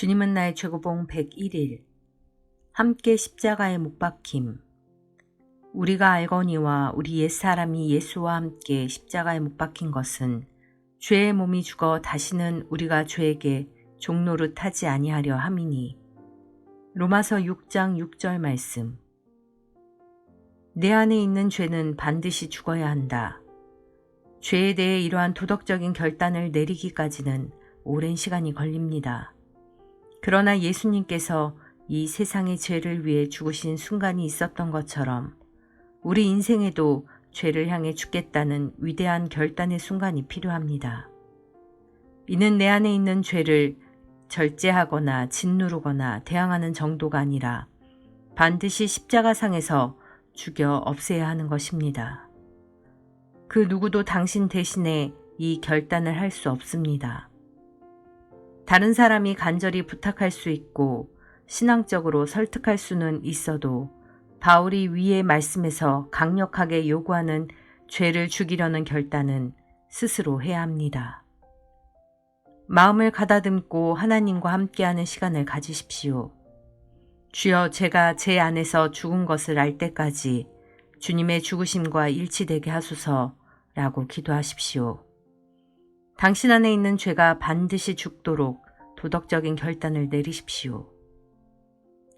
주님은 나의 최고봉 101일 함께 십자가에 못 박힘 우리가 알거니와 우리 옛사람이 예수와 함께 십자가에 못 박힌 것은 죄의 몸이 죽어 다시는 우리가 죄에게 종노릇 하지 아니하려 함이니 로마서 6장 6절 말씀 내 안에 있는 죄는 반드시 죽어야 한다. 죄에 대해 이러한 도덕적인 결단을 내리기까지는 오랜 시간이 걸립니다. 그러나 예수님께서 이 세상의 죄를 위해 죽으신 순간이 있었던 것처럼 우리 인생에도 죄를 향해 죽겠다는 위대한 결단의 순간이 필요합니다. 이는 내 안에 있는 죄를 절제하거나 짓누르거나 대항하는 정도가 아니라 반드시 십자가상에서 죽여 없애야 하는 것입니다. 그 누구도 당신 대신에 이 결단을 할 수 없습니다. 다른 사람이 간절히 부탁할 수 있고 신앙적으로 설득할 수는 있어도 바울이 위의 말씀에서 강력하게 요구하는 죄를 죽이려는 결단은 스스로 해야 합니다. 마음을 가다듬고 하나님과 함께하는 시간을 가지십시오. 주여 제가 제 안에서 죽은 것을 알 때까지 주님의 죽으심과 일치되게 하소서 라고 기도하십시오. 당신 안에 있는 죄가 반드시 죽도록 도덕적인 결단을 내리십시오.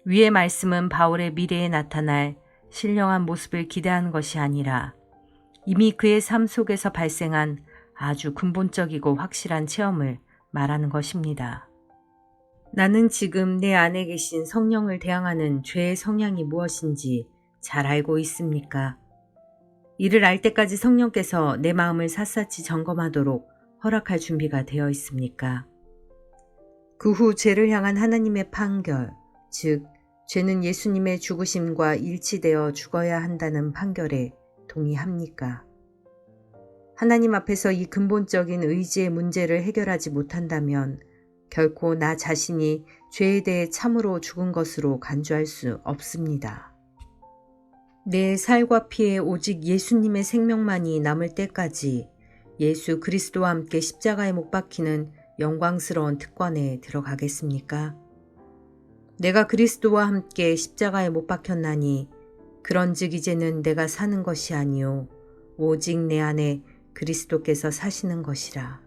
위의 말씀은 바울의 미래에 나타날 신령한 모습을 기대하는 것이 아니라 이미 그의 삶 속에서 발생한 아주 근본적이고 확실한 체험을 말하는 것입니다. 나는 지금 내 안에 계신 성령을 대항하는 죄의 성향이 무엇인지 잘 알고 있습니까? 이를 알 때까지 성령께서 내 마음을 샅샅이 점검하도록 허락할 준비가 되어 있습니까? 그 후 죄를 향한 하나님의 판결, 즉, 죄는 예수님의 죽으심과 일치되어 죽어야 한다는 판결에 동의합니까? 하나님 앞에서 이 근본적인 의지의 문제를 해결하지 못한다면 결코 나 자신이 죄에 대해 참으로 죽은 것으로 간주할 수 없습니다. 내 살과 피에 오직 예수님의 생명만이 남을 때까지 예수 그리스도와 함께 십자가에 못 박히는 영광스러운 특권에 들어가겠습니까? 내가 그리스도와 함께 십자가에 못 박혔나니 그런즉 이제는 내가 사는 것이 아니요 오직 내 안에 그리스도께서 사시는 것이라.